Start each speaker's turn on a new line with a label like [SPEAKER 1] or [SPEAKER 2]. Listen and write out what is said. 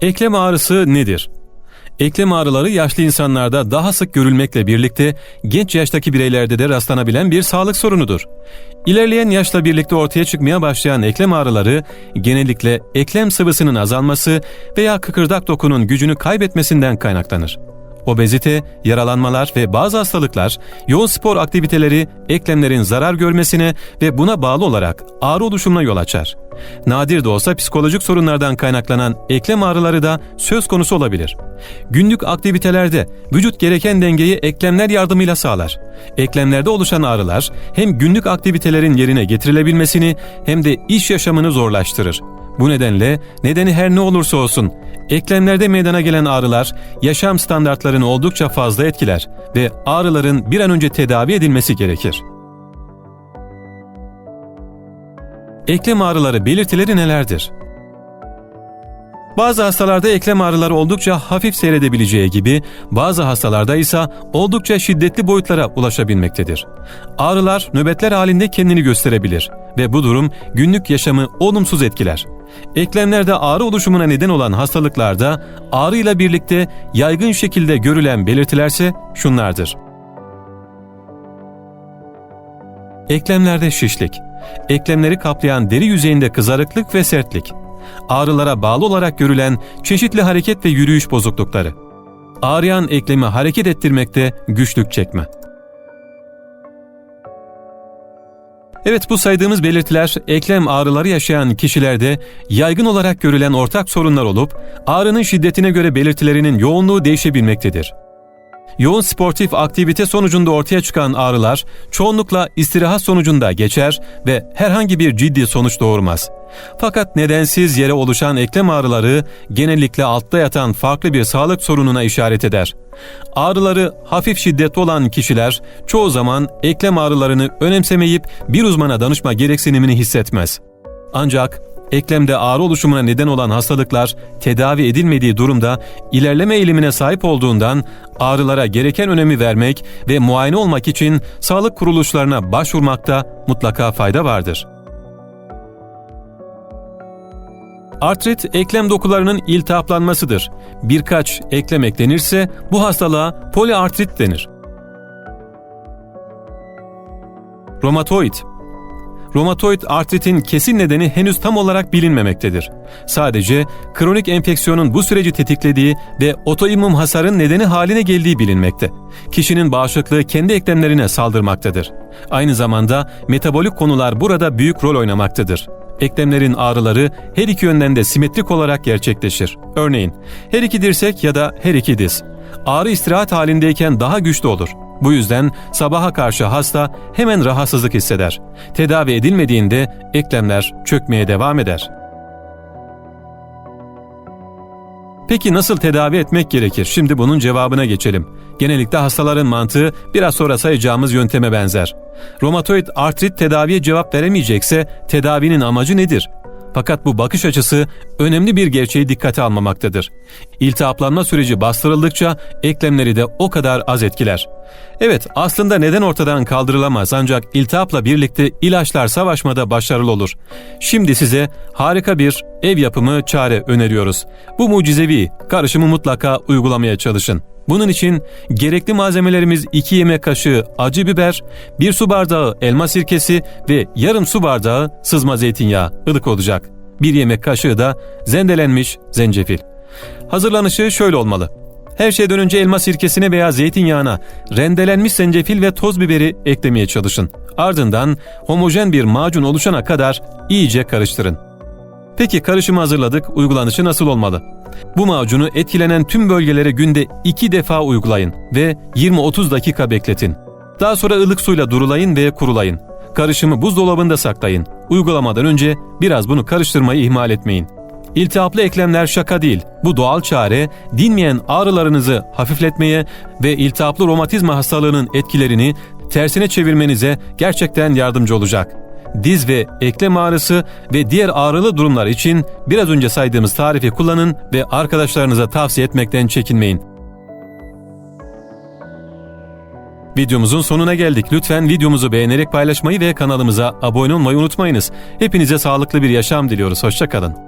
[SPEAKER 1] Eklem ağrısı nedir? Eklem ağrıları yaşlı insanlarda daha sık görülmekle birlikte genç yaştaki bireylerde de rastlanabilen bir sağlık sorunudur. İlerleyen yaşla birlikte ortaya çıkmaya başlayan eklem ağrıları genellikle eklem sıvısının azalması veya kıkırdak dokunun gücünü kaybetmesinden kaynaklanır. Obezite, yaralanmalar ve bazı hastalıklar, yoğun spor aktiviteleri eklemlerin zarar görmesine ve buna bağlı olarak ağrı oluşumuna yol açar. Nadir de olsa psikolojik sorunlardan kaynaklanan eklem ağrıları da söz konusu olabilir. Günlük aktivitelerde vücut gereken dengeyi eklemler yardımıyla sağlar. Eklemlerde oluşan ağrılar hem günlük aktivitelerin yerine getirilebilmesini hem de iş yaşamını zorlaştırır. Bu nedenle nedeni her ne olursa olsun eklemlerde meydana gelen ağrılar yaşam standartlarını oldukça fazla etkiler ve ağrıların bir an önce tedavi edilmesi gerekir. Eklem ağrıları belirtileri nelerdir? Bazı hastalarda eklem ağrıları oldukça hafif seyredebileceği gibi bazı hastalarda ise oldukça şiddetli boyutlara ulaşabilmektedir. Ağrılar nöbetler halinde kendini gösterebilir ve bu durum günlük yaşamı olumsuz etkiler. Eklemlerde ağrı oluşumuna neden olan hastalıklarda ağrı ile birlikte yaygın şekilde görülen belirtilerse şunlardır. Eklemlerde şişlik, eklemleri kaplayan deri yüzeyinde kızarıklık ve sertlik, ağrılara bağlı olarak görülen çeşitli hareket ve yürüyüş bozuklukları, ağrıyan eklemi hareket ettirmekte güçlük çekme. Evet bu saydığımız belirtiler eklem ağrıları yaşayan kişilerde yaygın olarak görülen ortak sorunlar olup ağrının şiddetine göre belirtilerinin yoğunluğu değişebilmektedir. Yoğun sportif aktivite sonucunda ortaya çıkan ağrılar çoğunlukla istirahat sonucunda geçer ve herhangi bir ciddi sonuç doğurmaz. Fakat nedensiz yere oluşan eklem ağrıları genellikle altta yatan farklı bir sağlık sorununa işaret eder. Ağrıları hafif şiddetli olan kişiler çoğu zaman eklem ağrılarını önemsemeyip bir uzmana danışma gereksinimini hissetmez. Ancak eklemde ağrı oluşumuna neden olan hastalıklar tedavi edilmediği durumda ilerleme eğilimine sahip olduğundan ağrılara gereken önemi vermek ve muayene olmak için sağlık kuruluşlarına başvurmakta mutlaka fayda vardır. Artrit eklem dokularının iltihaplanmasıdır. Birkaç eklem eklenirse bu hastalığa poliartrit denir. Romatoid Romatoid artritin kesin nedeni henüz tam olarak bilinmemektedir. Sadece kronik enfeksiyonun bu süreci tetiklediği ve otoimmün hasarın nedeni haline geldiği bilinmekte. Kişinin bağışıklığı kendi eklemlerine saldırmaktadır. Aynı zamanda metabolik konular burada büyük rol oynamaktadır. Eklemlerin ağrıları her iki yönden de simetrik olarak gerçekleşir. Örneğin her iki dirsek ya da her iki diz. Ağrı istirahat halindeyken daha güçlü olur. Bu yüzden sabaha karşı hasta hemen rahatsızlık hisseder. Tedavi edilmediğinde eklemler çökmeye devam eder. Peki nasıl tedavi etmek gerekir? Şimdi bunun cevabına geçelim. Genellikle hastaların mantığı biraz sonra sayacağımız yönteme benzer. Romatoid artrit tedaviye cevap veremeyecekse tedavinin amacı nedir? Fakat bu bakış açısı önemli bir gerçeği dikkate almamaktadır. İltihaplanma süreci bastırıldıkça eklemleri de o kadar az etkiler. Evet aslında neden ortadan kaldırılamaz ancak iltihapla birlikte ilaçlar savaşmada başarılı olur. Şimdi size harika bir ev yapımı çare öneriyoruz. Bu mucizevi karışımı mutlaka uygulamaya çalışın. Bunun için gerekli malzemelerimiz 2 yemek kaşığı acı biber, 1 su bardağı elma sirkesi ve yarım su bardağı sızma zeytinyağı ılık olacak. 1 yemek kaşığı da zendelenmiş zencefil. Hazırlanışı şöyle olmalı. Her şeyden önce elma sirkesine veya zeytinyağına rendelenmiş zencefil ve toz biberi eklemeye çalışın. Ardından homojen bir macun oluşana kadar iyice karıştırın. Peki karışımı hazırladık, uygulanışı nasıl olmalı? Bu macunu etkilenen tüm bölgelere günde 2 defa uygulayın ve 20-30 dakika bekletin. Daha sonra ılık suyla durulayın ve kurulayın. Karışımı buzdolabında saklayın. Uygulamadan önce biraz bunu karıştırmayı ihmal etmeyin. İltihaplı eklemler şaka değil. Bu doğal çare dinmeyen ağrılarınızı hafifletmeye ve iltihaplı romatizma hastalığının etkilerini tersine çevirmenize gerçekten yardımcı olacak diz ve eklem ağrısı ve diğer ağrılı durumlar için biraz önce saydığımız tarifi kullanın ve arkadaşlarınıza tavsiye etmekten çekinmeyin. Videomuzun sonuna geldik. Lütfen videomuzu beğenerek paylaşmayı ve kanalımıza abone olmayı unutmayınız. Hepinize sağlıklı bir yaşam diliyoruz. Hoşçakalın.